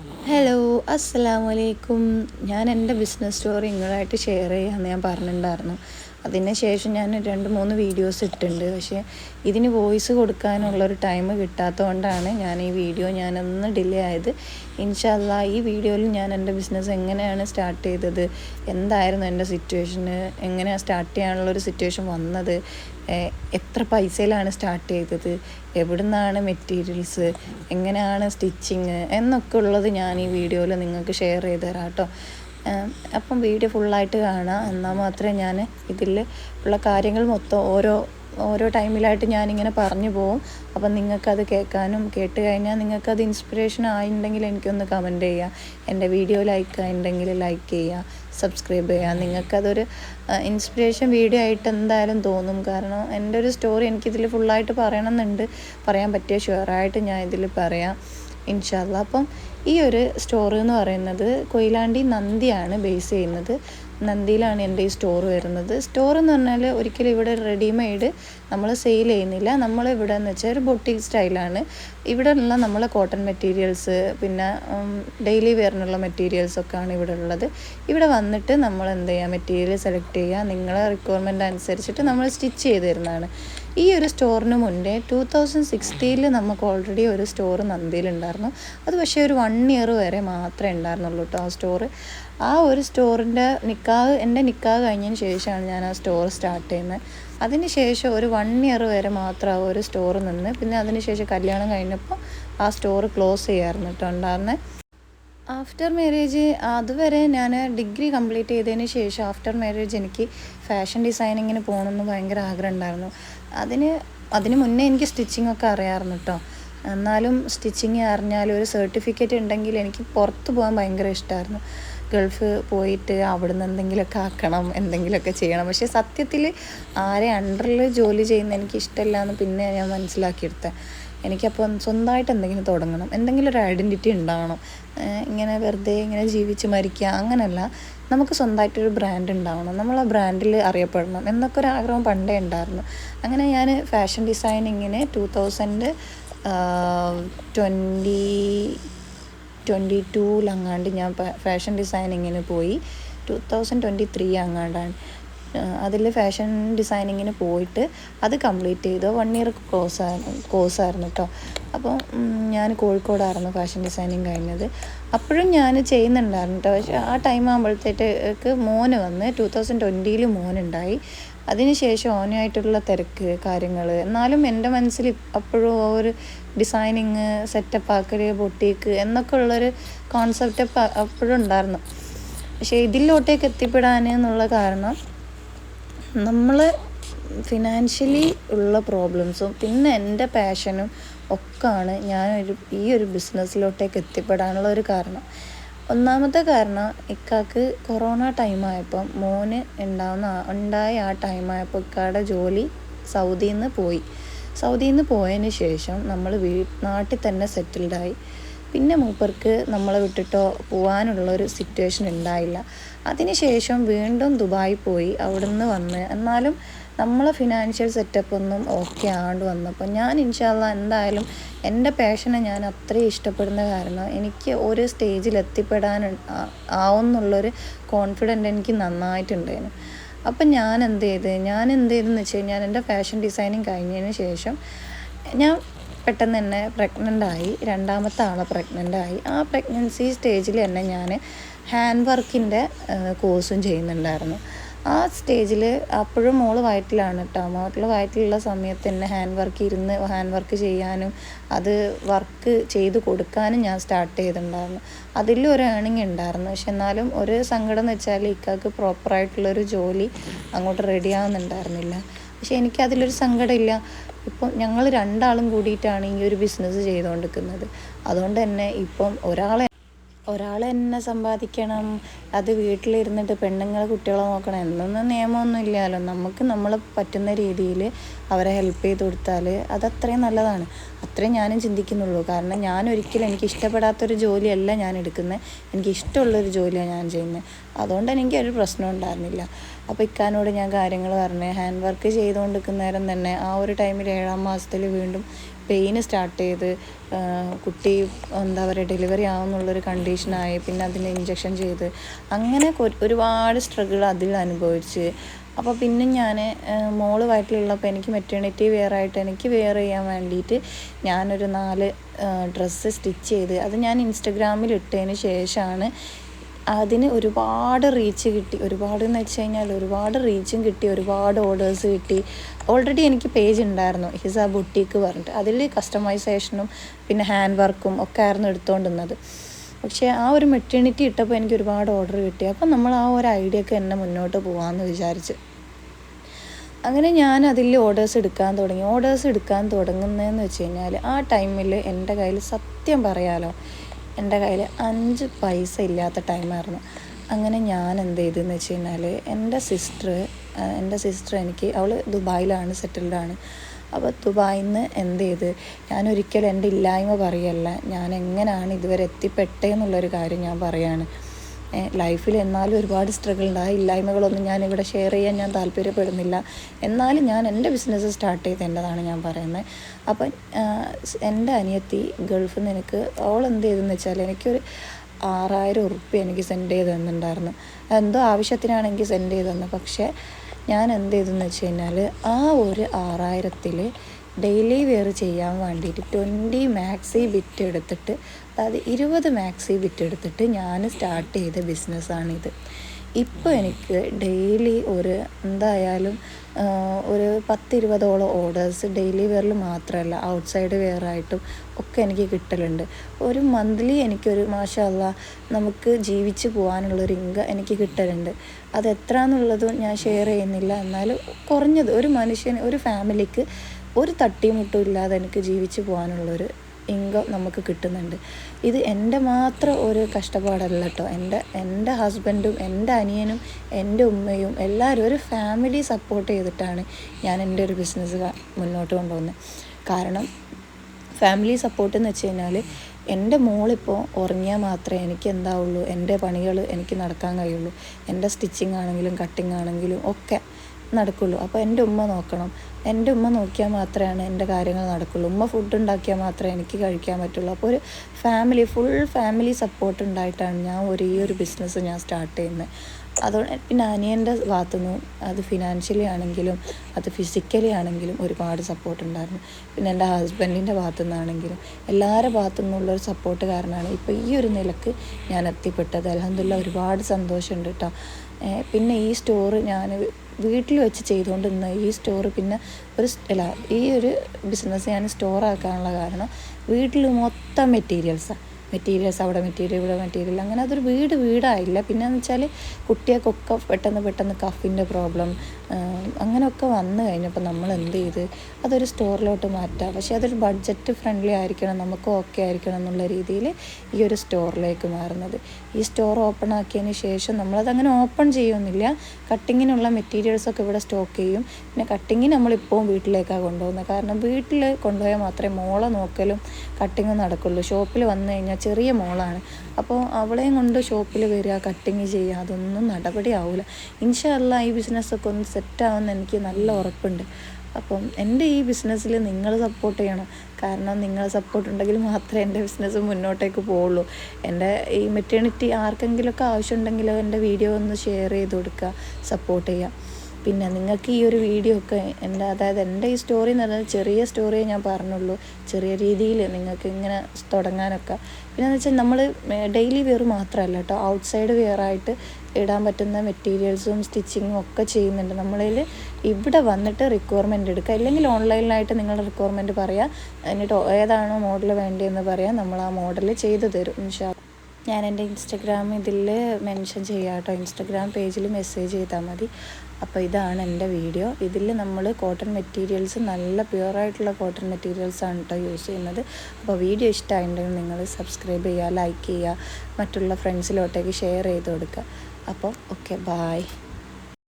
Hello അസ്സലാമു അലൈക്കും ഞാൻ എന്റെ ബിസിനസ് സ്റ്റോറി നിങ്ങളായിട്ട് ഷെയർ ചെയ്യാമെന്ന് ഞാൻ പറഞ്ഞിട്ടുണ്ടായിരുന്നു. അതിന് ശേഷം ഞാൻ രണ്ട് മൂന്ന് വീഡിയോസ് ഇട്ടിട്ടുണ്ട്. പക്ഷേ ഇതിന് വോയിസ് കൊടുക്കാനുള്ളൊരു ടൈം കിട്ടാത്തതുകൊണ്ടാണ് ഞാൻ ഈ വീഡിയോ ഞാനൊന്ന് ഡിലേ ആയത്. ഇൻഷാല്ല ഈ വീഡിയോയിൽ ഞാൻ എന്റെ ബിസിനസ് എങ്ങനെയാണ് സ്റ്റാർട്ട് ചെയ്തത്? എന്തായിരുന്നു എന്റെ സിറ്റുവേഷന് എങ്ങനെയാണ് സ്റ്റാർട്ട് ചെയ്യാനുള്ളൊരു സിറ്റുവേഷൻ വന്നത്? എത്ര പൈസയിലാണ് സ്റ്റാർട്ട് ചെയ്തത്? എവിടെ നിന്നാണ് മെറ്റീരിയൽസ് എങ്ങനെയാണ് സ്റ്റിച്ചിങ് എന്നൊക്കെ ഉള്ളത് ഞാൻ ഈ വീഡിയോയിൽ നിങ്ങൾക്ക് ഷെയർ ചെയ്ത് തരാം കേട്ടോ. അപ്പം വീഡിയോ ഫുള്ളായിട്ട് കാണാം. എന്നാൽ മാത്രമേ ഞാൻ ഇതിൽ ഉള്ള കാര്യങ്ങൾ മൊത്തം ഓരോ ഓരോ ടൈമിലായിട്ട് ഞാനിങ്ങനെ പറഞ്ഞു പോവും. അപ്പം നിങ്ങൾക്കത് കേൾക്കാനും കേട്ട് കഴിഞ്ഞാൽ നിങ്ങൾക്കത് ഇൻസ്പിറേഷൻ ആയിട്ടുണ്ടെങ്കിൽ എനിക്കൊന്ന് കമന്റ് ചെയ്യുക. എന്റെ വീഡിയോ ലൈക്ക് ആയിട്ടുണ്ടെങ്കിൽ ലൈക്ക് ചെയ്യുക. സബ്സ്ക്രൈബ് ചെയ്യുക. നിങ്ങൾക്കതൊരു ഇൻസ്പിറേഷൻ വീഡിയോ ആയിട്ട് എന്തായാലും തോന്നും. കാരണം എന്റെ ഒരു സ്റ്റോറി എനിക്കിതിൽ ഫുള്ളായിട്ട് പറയണമെന്നുണ്ട്. പറയാൻ പറ്റിയ ഷുവറായിട്ട് ഞാൻ ഇതിൽ പറയാം. ഇൻഷാല്ല അപ്പം ഈ ഒരു സ്റ്റോർ എന്ന് പറയുന്നത് കൊയിലാണ്ടി നന്ദിയാണ് ബേസ് ചെയ്യുന്നത്. നന്ദിയിലാണ് എന്റെ ഈ സ്റ്റോർ വരുന്നത്. സ്റ്റോർ എന്ന് പറഞ്ഞാൽ ഒരിക്കലും ഇവിടെ റെഡിമെയ്ഡ് നമ്മൾ സെയിൽ ചെയ്യുന്നില്ല. നമ്മൾ ഇവിടെ എന്ന് വെച്ചാൽ ഒരു ബൊട്ടിക് സ്റ്റൈലാണ് ഇവിടെ ഉള്ള നമ്മളെ കോട്ടൺ മെറ്റീരിയൽസ് പിന്നെ ഡെയിലി വെയറിനുള്ള മെറ്റീരിയൽസ് ആണ് ഇവിടെ ഉള്ളത് ഇവിടെ വന്നിട്ട് നമ്മൾ എന്ത് ചെയ്യുക മെറ്റീരിയൽ സെലക്ട് ചെയ്യുക നിങ്ങളെ റിക്വയർമെന്റ് അനുസരിച്ചിട്ട് നമ്മൾ സ്റ്റിച്ച് ചെയ്ത് തരുന്നതാണ്. ഈ ഒരു സ്റ്റോറിന് മുന്നേ ടു തൗസൻഡ് സിക്സ്റ്റീനിൽ നമുക്ക് ഓൾറെഡി ഒരു സ്റ്റോർ നന്ദിയിലുണ്ടായിരുന്നു. അത് പക്ഷേ ഒരു വൺ ഇയർ വരെ മാത്രമേ ഉണ്ടായിരുന്നുള്ളൂ കേട്ടോ ആ സ്റ്റോർ ആ ഒരു സ്റ്റോറിന്റെ നിക്കാഹ് എന്റെ നിക്കാഹ് കഴിഞ്ഞതിന് ശേഷമാണ് ഞാൻ ആ സ്റ്റോർ സ്റ്റാർട്ട് ചെയ്യുന്നത്. അതിന് ശേഷം ഒരു വൺ ഇയർ വരെ മാത്രം ആ ഒരു സ്റ്റോർ നിന്ന് പിന്നെ അതിന് ശേഷം കല്യാണം കഴിഞ്ഞപ്പോൾ ആ സ്റ്റോർ ക്ലോസ് ചെയ്യാറുണ്ട് കേട്ടോ ഉണ്ടായിരുന്നത് ആഫ്റ്റർ മാരേജ് അതുവരെ ഞാൻ ഡിഗ്രി കംപ്ലീറ്റ് ചെയ്തതിന് ശേഷം ആഫ്റ്റർ മാരേജ് എനിക്ക് ഫാഷൻ ഡിസൈനിങ്ങിന് പോകണമെന്ന് ഭയങ്കര ആഗ്രഹം ഉണ്ടായിരുന്നു. അതിന് അതിന് മുന്നേ എനിക്ക് സ്റ്റിച്ചിങ് ഒക്കെ അറിയാമായിരുന്നു കേട്ടോ എന്നാലും സ്റ്റിച്ചിങ് അറിഞ്ഞാൽ ഒരു സർട്ടിഫിക്കറ്റ് ഉണ്ടെങ്കിൽ എനിക്ക് പുറത്ത് പോകാൻ ഭയങ്കര ഇഷ്ടമായിരുന്നു ഗൾഫ് പോയിട്ട് അവിടെ നിന്ന് എന്തെങ്കിലുമൊക്കെ ആക്കണം എന്തെങ്കിലുമൊക്കെ ചെയ്യണം. പക്ഷേ സത്യത്തിൽ ആരെ അണ്ടറിൽ ജോലി ചെയ്യുന്ന എനിക്ക് ഇഷ്ടമില്ല എന്ന് പിന്നെ ഞാൻ മനസ്സിലാക്കിയെടുത്തത് എനിക്കപ്പം സ്വന്തമായിട്ട് എന്തെങ്കിലും തുടങ്ങണം. എന്തെങ്കിലും ഒരു ഐഡന്റിറ്റി ഉണ്ടാവണം. ഇങ്ങനെ വെറുതെ ഇങ്ങനെ ജീവിച്ച് മരിക്കുക അങ്ങനെയല്ല നമുക്ക് സ്വന്തമായിട്ടൊരു ബ്രാൻഡ് ഉണ്ടാവണം. നമ്മൾ ആ ബ്രാൻഡിൽ അറിയപ്പെടണം. എന്നൊക്കെ ഒരു ആഗ്രഹം പണ്ടേ ഉണ്ടായിരുന്നു. അങ്ങനെ ഞാൻ ഫാഷൻ ഡിസൈനിങ്ങിന് ടൂ തൗസൻഡ് ട്വന്റി ട്വന്റി ടൂലങ്ങാണ്ട് ഞാൻ ഫാഷൻ ഡിസൈനിങ്ങിന് പോയി. ടു തൗസൻഡ് ട്വന്റി ത്രീ അങ്ങാണ്ടാണ്. അതിൽ ഫാഷൻ ഡിസൈനിങ്ങിന് പോയിട്ട് അത് കംപ്ലീറ്റ് ചെയ്തു. വൺ ഇയർ കോഴ്സ് കോഴ്സായിരുന്നു കേട്ടോ അപ്പോൾ ഞാൻ കോഴിക്കോടായിരുന്നു ഫാഷൻ ഡിസൈനിങ് കഴിഞ്ഞത്. അപ്പോഴും ഞാൻ ചെയ്യുന്നുണ്ടായിരുന്നു കേട്ടോ പക്ഷേ ആ ടൈം ആകുമ്പോഴത്തേക്ക് മോന് വന്ന് ടു തൗസൻഡ് ട്വന്റിയിൽ മോനുണ്ടായി. അതിനുശേഷം ഓനായിട്ടുള്ള തിരക്ക് കാര്യങ്ങൾ എന്നാലും എന്റെ മനസ്സിൽ അപ്പോഴും ഒരു ഡിസൈനിങ് സെറ്റപ്പ് ആക്കൽ ബൊട്ടീക്ക് എന്നൊക്കെ ഉള്ളൊരു കോൺസെപ്റ്റ് അപ്പോഴും ഉണ്ടായിരുന്നു. പക്ഷേ ഇതിലോട്ടേക്ക് എത്തിപ്പെടാൻ എന്നുള്ള കാരണം നമ്മൾ ഫിനാൻഷ്യലി ഉള്ള പ്രോബ്ലംസും പിന്നെ എന്റെ പാഷനും ഒക്കെയാണ് ഞാനൊരു ഈ ഒരു ബിസിനസ്സിലോട്ടേക്ക് എത്തിപ്പെടാനുള്ള ഒരു കാരണം. ഒന്നാമത്തെ കാരണം ഇക്കാക്ക് കൊറോണ ടൈമായപ്പം മോന് ഉണ്ടാവുന്ന ഉണ്ടായ ആ ടൈമായപ്പോൾ ഇക്കാടെ ജോലി സൗദിയിൽ നിന്ന് പോയി. സൗദിയിൽ നിന്ന് പോയതിന് ശേഷം നമ്മൾ വീ നാട്ടിൽ തന്നെ സെറ്റിൽഡായി പിന്നെ മൂപ്പർക്ക് നമ്മളെ വിട്ടിട്ടോ പോകാനുള്ളൊരു സിറ്റുവേഷൻ ഉണ്ടായില്ല. അതിനുശേഷം വീണ്ടും ദുബായി പോയി അവിടുന്ന് വന്ന്. എന്നാലും നമ്മളെ ഫിനാൻഷ്യൽ സെറ്റപ്പ് ഒന്നും ഓക്കെ ആണ്ട് വന്നപ്പോൾ ഞാൻ ഇൻഷാല്ല എന്തായാലും എന്റെ പാഷനെ ഞാൻ അത്രയും ഇഷ്ടപ്പെടുന്ന കാരണം എനിക്ക് ഒരു സ്റ്റേജിൽ എത്തിപ്പെടാൻ ആവുന്നുള്ളൊരു കോൺഫിഡന്റ് എനിക്ക് നന്നായിട്ടുണ്ടായിരുന്നു. അപ്പം ഞാൻ എന്ത് ചെയ്ത്? ഞാൻ എന്ത് ചെയ്തെന്ന് വെച്ച് കഴിഞ്ഞാൽ എന്റെ ഫാഷൻ ഡിസൈനിങ് കഴിഞ്ഞതിന് ശേഷം ഞാൻ പെട്ടെന്ന് തന്നെ പ്രഗ്നന്റ് ആയി. രണ്ടാമത്തെ ആളെ പ്രഗ്നന്റ് ആയി. ആ പ്രഗ്നൻസി സ്റ്റേജിൽ തന്നെ ഞാൻ ഹാൻഡ് വർക്കിന്റെ കോഴ്സും ചെയ്യുന്നുണ്ടായിരുന്നു. ആ സ്റ്റേജിൽ അപ്പോഴും മോൾ വയറ്റിലാണ് കേട്ടോ മോൾ വയറ്റിലുള്ള സമയത്ത് തന്നെ ഹാൻഡ് വർക്ക് ഇരുന്ന് ഹാൻഡ് വർക്ക് ചെയ്യാനും അത് വർക്ക് ചെയ്ത് കൊടുക്കാനും ഞാൻ സ്റ്റാർട്ട് ചെയ്തിട്ടുണ്ടായിരുന്നു. അതിലും ഒരു ഏണിങ് ഉണ്ടായിരുന്നു. പക്ഷെ എന്നാലും ഒരു സങ്കടം എന്ന് വെച്ചാൽ ഇക്കാക്ക് പ്രോപ്പറായിട്ടുള്ളൊരു ജോലി അങ്ങോട്ട് റെഡി ആവുന്നുണ്ടായിരുന്നില്ല. പക്ഷെ എനിക്കതിലൊരു സങ്കടമില്ല. ഇപ്പം ഞങ്ങൾ രണ്ടാളും കൂടിയിട്ടാണ് ഈ ഒരു ബിസിനസ് ചെയ്തുകൊണ്ടിരിക്കുന്നത് അതുകൊണ്ട് തന്നെ ഇപ്പം ഒരാളെ ഒരാൾ എന്നെ സമ്പാദിക്കണം അത് വീട്ടിലിരുന്നിട്ട് പെണ്ണുങ്ങൾ കുട്ടികളെ നോക്കണം എന്നൊന്നും നിയമമൊന്നും ഇല്ലല്ലോ നമുക്ക് നമ്മൾ പറ്റുന്ന രീതിയിൽ അവരെ ഹെൽപ്പ് ചെയ്ത് കൊടുത്താൽ അത് അത്രയും നല്ലതാണ്. അത്രയും ഞാനും ചിന്തിക്കുന്നുള്ളൂ. കാരണം ഞാൻ ഒരിക്കലും എനിക്ക് ഇഷ്ടപ്പെടാത്തൊരു ജോലിയല്ല ഞാൻ എടുക്കുന്നത് എനിക്ക് ഇഷ്ടമുള്ളൊരു ജോലിയാണ് ഞാൻ ചെയ്യുന്നത് അതുകൊണ്ട് എനിക്ക് ഒരു പ്രശ്നം ഉണ്ടായിരുന്നില്ല. അപ്പോൾ ഇക്കാനോട് ഞാൻ കാര്യങ്ങൾ പറഞ്ഞ് ഹാൻഡ് വർക്ക് ചെയ്തുകൊണ്ടിരിക്കുന്ന നേരം തന്നെ ആ ഒരു ടൈമിൽ ഏഴാം മാസത്തിൽ വീണ്ടും പെയിന് സ്റ്റാർട്ട് ചെയ്ത് കുട്ടി എന്താ പറയുക ഡെലിവറി ആവുമെന്നുള്ളൊരു കണ്ടീഷനായി പിന്നെ അതിന് ഇഞ്ചക്ഷൻ ചെയ്ത് അങ്ങനെ ഒരുപാട് സ്ട്രഗിൾ അതിൽ അനുഭവിച്ച്. അപ്പോൾ പിന്നെ ഞാൻ മോൾ വയറ്റിലുള്ളപ്പോൾ എനിക്ക് മെറ്റേണിറ്റി വെയർ ആയിട്ട് എനിക്ക് വെയർ ചെയ്യാൻ വേണ്ടിയിട്ട് ഞാനൊരു നാല് ഡ്രസ്സ് സ്റ്റിച്ച് ചെയ്ത് അത് ഞാൻ ഇൻസ്റ്റഗ്രാമിൽ ഇട്ടതിന് ശേഷമാണ് അതിന് ഒരുപാട് റീച്ച് കിട്ടി. ഒരുപാട് എന്ന് വെച്ച് കഴിഞ്ഞാൽ ഒരുപാട് റീച്ചും കിട്ടി. ഒരുപാട് ഓർഡേഴ്സ് കിട്ടി. ഓൾറെഡി എനിക്ക് പേജ് ഉണ്ടായിരുന്നു. ഹിസ് ആ ബുട്ടീക്ക് പറഞ്ഞിട്ട്. അതിൽ കസ്റ്റമൈസേഷനും പിന്നെ ഹാൻഡ് വർക്കും ഒക്കെ ആയിരുന്നു എടുത്തുകൊണ്ടിരുന്നത് പക്ഷേ ആ ഒരു മെറ്റേണിറ്റി ഇട്ടപ്പോൾ എനിക്ക് ഒരുപാട് ഓർഡർ കിട്ടി. അപ്പം നമ്മൾ ആ ഒരു ഐഡിയ ഒക്കെ എന്നെ മുന്നോട്ട് പോകാമെന്ന് വിചാരിച്ച്. അങ്ങനെ ഞാൻ അതിൽ ഓർഡേഴ്സ് എടുക്കാൻ തുടങ്ങി. ഓർഡേഴ്സ് എടുക്കാൻ തുടങ്ങുന്നതെന്ന് വെച്ച് കഴിഞ്ഞാൽ ആ ടൈമിൽ എന്റെ കയ്യിൽ സത്യം പറയാലോ എന്റെ കയ്യിൽ അഞ്ച് പൈസ ഇല്ലാത്ത ടൈമായിരുന്നു അങ്ങനെ ഞാൻ എന്ത് ചെയ്തെന്ന് വെച്ച് കഴിഞ്ഞാൽ എന്റെ സിസ്റ്റർ എന്റെ സിസ്റ്റർ എനിക്ക് അവൾ ദുബായിലാണ് സെറ്റിൽഡാണ് അപ്പോൾ ദുബായിൽ നിന്ന് എന്ത് ചെയ്ത് ഞാനൊരിക്കലും എന്റെ ഇല്ലായ്മ പറയല്ല. ഞാൻ എങ്ങനെയാണ് ഇതുവരെ എത്തിപ്പെട്ടേ എന്നുള്ളൊരു കാര്യം ഞാൻ പറയാണ്. ലൈഫിൽ എന്നാലും ഒരുപാട് സ്ട്രഗിൾ ഉണ്ടായി ഇല്ലായ്മകളൊന്നും ഞാൻ ഇവിടെ ഷെയർ ചെയ്യാൻ ഞാൻ താല്പര്യപ്പെടുന്നില്ല. എന്നാലും ഞാൻ എന്റെ ബിസിനസ് സ്റ്റാർട്ട് ചെയ്ത് എന്റെതാണ് ഞാൻ പറയുന്നത്. അപ്പം എന്റെ അനിയത്തി ഗൾഫിൽ നിന്ന് എനിക്ക് അവൾ എന്ത് ചെയ്തെന്ന് വെച്ചാൽ എനിക്കൊരു ആറായിരം ഉറുപ്പ്യ എനിക്ക് സെൻഡ് ചെയ്ത് തന്നിട്ടുണ്ടായിരുന്നു. എന്തോ ആവശ്യത്തിനാണ് എനിക്ക് സെൻഡ് ചെയ്ത് തന്നത്. പക്ഷേ ഞാൻ എന്ത് ചെയ്തെന്ന് വെച്ച് കഴിഞ്ഞാൽ ആ ഒരു ആറായിരത്തിൽ ഡെയിലി വെയർ ചെയ്യാൻ വേണ്ടിയിട്ട് ട്വന്റി മാക്സി ബിറ്റ് എടുത്തിട്ട് അതായത് ഇരുപത് മാക്സി വിറ്റെടുത്തിട്ട് ഞാൻ സ്റ്റാർട്ട് ചെയ്ത ബിസിനസ്സാണിത്. ഇപ്പോൾ എനിക്ക് ഡെയിലി ഒരു എന്തായാലും ഒരു പത്തിരുപതോളം ഓർഡേഴ്സ് ഡെയിലി വെയറിൽ മാത്രമല്ല ഔട്ട്സൈഡ് വെയറായിട്ടും ഒക്കെ എനിക്ക് കിട്ടലുണ്ട്. ഒരു മന്ത്ലി എനിക്കൊരു മാഷല്ല നമുക്ക് ജീവിച്ച് പോകാനുള്ളൊരു ഇൻകം എനിക്ക് കിട്ടലുണ്ട്. അത് എത്രയാണെന്നുള്ളതും ഞാൻ ഷെയർ ചെയ്യുന്നില്ല. എന്നാലും കുറഞ്ഞത് ഒരു മനുഷ്യന് ഒരു ഫാമിലിക്ക് ഒരു തട്ടിമുട്ടും ഇല്ലാതെ എനിക്ക് ജീവിച്ച് പോകാനുള്ളൊരു ഇൻകം നമുക്ക് കിട്ടുന്നുണ്ട്. ഇത് എന്റെ മാത്രം ഒരു കഷ്ടപ്പാടല്ല കേട്ടോ എന്റെ എന്റെ ഹസ്ബൻഡും എന്റെ അനിയനും എന്റെ ഉമ്മയും എല്ലാവരും ഒരു ഫാമിലി സപ്പോർട്ട് ചെയ്തിട്ടാണ് ഞാൻ എന്റെ ഒരു ബിസിനസ് മുന്നോട്ട് കൊണ്ടുപോകുന്നത്. കാരണം ഫാമിലി സപ്പോർട്ട് എന്ന് വെച്ച് കഴിഞ്ഞാൽ എന്റെ മോളിപ്പോൾ ഉറങ്ങിയാൽ മാത്രമേ എനിക്ക് എന്താവുള്ളൂ. എന്റെ പണികൾ എനിക്ക് നടക്കാൻ കഴിയുള്ളൂ. എന്റെ സ്റ്റിച്ചിങ് ആണെങ്കിലും കട്ടിങ് ആണെങ്കിലും ഒക്കെ നടക്കുള്ളൂ. അപ്പോൾ എന്റെ ഉമ്മ നോക്കണം. എന്റെ ഉമ്മ നോക്കിയാൽ മാത്രമാണ് എന്റെ കാര്യങ്ങൾ നടക്കുള്ളൂ. ഉമ്മ ഫുഡ് ഉണ്ടാക്കിയാൽ മാത്രമേ എനിക്ക് കഴിക്കാൻ പറ്റുള്ളൂ. അപ്പോൾ ഒരു ഫാമിലി ഫുൾ ഫാമിലി സപ്പോർട്ട് ഉണ്ടായിട്ടാണ് ഞാൻ ഒരു ഈ ഒരു ബിസിനസ് ഞാൻ സ്റ്റാർട്ട് ചെയ്യുന്നത് അതുകൊണ്ട് പിന്നെ അനിയന്റെ ഭാഗത്തുനിന്നും അത് ഫിനാൻഷ്യലി ആണെങ്കിലും അത് ഫിസിക്കലി ആണെങ്കിലും ഒരുപാട് സപ്പോർട്ട് ഉണ്ടായിരുന്നു. പിന്നെ എന്റെ ഹസ്ബൻഡിന്റെ ഭാഗത്തു നിന്നാണെങ്കിലും എല്ലാവരുടെ ഭാഗത്തു നിന്നുള്ളൊരു സപ്പോർട്ട് കാരണമാണ് ഇപ്പോൾ ഈ ഒരു നിലയ്ക്ക് ഞാൻ എത്തിപ്പെട്ടത്. അലഹമില്ല ഒരുപാട് സന്തോഷമുണ്ട് കേട്ടോ പിന്നെ ഈ സ്റ്റോറ് ഞാൻ വീട്ടിൽ വെച്ച് ചെയ്തുകൊണ്ടിരുന്ന ഈ സ്റ്റോർ പിന്നെ ഒരു അല്ല ഈ ഒരു ബിസിനസ് ഞാൻ സ്റ്റോർ ആക്കാനുള്ള കാരണം വീട്ടിൽ മൊത്തം മെറ്റീരിയൽസാണ് മെറ്റീരിയൽസ് അവിടെ മെറ്റീരിയൽ ഇവിടെ മെറ്റീരിയൽ അങ്ങനെ അതൊരു വീട് വീടായില്ല. പിന്നെയെന്ന് വെച്ചാൽ കുട്ടികൾക്കൊക്കെ പെട്ടെന്ന് പെട്ടെന്ന് കഫിന്റെ പ്രോബ്ലം അങ്ങനെയൊക്കെ വന്നു കഴിഞ്ഞപ്പോൾ നമ്മൾ എന്ത് ചെയ്ത്? അതൊരു സ്റ്റോറിലോട്ട് മാറ്റാം. പക്ഷേ അതൊരു ബഡ്ജറ്റ് ഫ്രണ്ട്ലി ആയിരിക്കണം നമുക്ക് ഓക്കെ ആയിരിക്കണം എന്നുള്ള രീതിയിൽ ഈ ഒരു സ്റ്റോറിലേക്ക് മാറുന്നത്. ഈ സ്റ്റോർ ഓപ്പൺ ആക്കിയതിന് ശേഷം നമ്മളതങ്ങനെ ഓപ്പൺ ചെയ്യുന്നില്ല. കട്ടിങ്ങിനുള്ള മെറ്റീരിയൽസൊക്കെ ഇവിടെ സ്റ്റോക്ക് ചെയ്യും. പിന്നെ കട്ടിങ്ങിന് നമ്മളിപ്പോൾ വീട്ടിലേക്കാണ് കൊണ്ടുപോകുന്നത്. കാരണം വീട്ടിൽ കൊണ്ടുപോയാൽ മാത്രമേ മോളെ നോക്കലും കട്ടിങ് നടക്കുള്ളൂ. ഷോപ്പിൽ വന്നു കഴിഞ്ഞാൽ ചെറിയ മോളാണ്. അപ്പോൾ അവളെയും കൊണ്ട് ഷോപ്പിൽ വരിക കട്ടിങ് ചെയ്യുക അതൊന്നും നടപടിയാവില്ല ഇൻഷല്ല ഈ ബിസിനസ്സൊക്കെ ഒന്ന് സെറ്റാവുമെന്ന് എനിക്ക് നല്ല ഉറപ്പുണ്ട്. അപ്പം എന്റെ ഈ ബിസിനസ്സിൽ നിങ്ങൾ സപ്പോർട്ട് ചെയ്യണം. കാരണം നിങ്ങൾ സപ്പോർട്ട് ഉണ്ടെങ്കിൽ മാത്രമേ എന്റെ ബിസിനസ് മുന്നോട്ടേക്ക് പോവുള്ളൂ. എന്റെ ഈ മെറ്റേണിറ്റി ആർക്കെങ്കിലുമൊക്കെ ആവശ്യമുണ്ടെങ്കിൽ എന്റെ വീഡിയോ ഒന്ന് ഷെയർ ചെയ്ത് കൊടുക്കുക സപ്പോർട്ട് ചെയ്യുക പിന്നെ നിങ്ങൾക്ക് ഈ ഒരു വീഡിയോ ഒക്കെ എന്റെ അതായത് എന്റെ ഈ സ്റ്റോറി എന്ന് പറഞ്ഞാൽ ചെറിയ സ്റ്റോറിയെ ഞാൻ പറഞ്ഞുള്ളൂ. ചെറിയ രീതിയിൽ നിങ്ങൾക്ക് ഇങ്ങനെ തുടങ്ങാനൊക്കെ. പിന്നെ എന്ന് വെച്ചാൽ നമ്മൾ ഡെയിലി വെയർ മാത്രമല്ല കേട്ടോ. ഔട്ട്സൈഡ് വെയർ ആയിട്ട് ഇടാൻ പറ്റുന്ന മെറ്റീരിയൽസും സ്റ്റിച്ചിങ്ങും ഒക്കെ ചെയ്യുന്നുണ്ട്. നമ്മളിൽ ഇവിടെ വന്നിട്ട് റിക്വയർമെന്റ് എടുക്കുക. അല്ലെങ്കിൽ ഓൺലൈനിലായിട്ട് നിങ്ങൾ റിക്വയർമെന്റ് പറയാം. എന്നിട്ട് ഏതാണോ മോഡൽ വേണ്ടതെന്ന് പറയാം. നമ്മൾ ആ മോഡൽ ചെയ്തു തരും ഇൻഷാ ഞാൻ എന്റെ ഇൻസ്റ്റഗ്രാം ഇതിൽ മെൻഷൻ ചെയ്യാം കേട്ടോ. ഇൻസ്റ്റഗ്രാം പേജിൽ മെസ്സേജ് ചെയ്താൽ മതി. അപ്പോൾ ഇതാണ് എന്റെ വീഡിയോ. ഇതിൽ നമ്മൾ കോട്ടൺ മെറ്റീരിയൽസ് നല്ല പ്യുവറായിട്ടുള്ള കോട്ടൺ മെറ്റീരിയൽസ് ആണ് കേട്ടോ യൂസ് ചെയ്യുന്നത്. അപ്പോൾ വീഡിയോ ഇഷ്ടമായിട്ടുണ്ടെങ്കിൽ നിങ്ങൾ സബ്സ്ക്രൈബ് ചെയ്യുക ലൈക്ക് ചെയ്യുക മറ്റുള്ള ഫ്രണ്ട്സിലോട്ടേക്ക് ഷെയർ ചെയ്ത് കൊടുക്കുക. അപ്പോൾ ഓക്കെ ബായ്.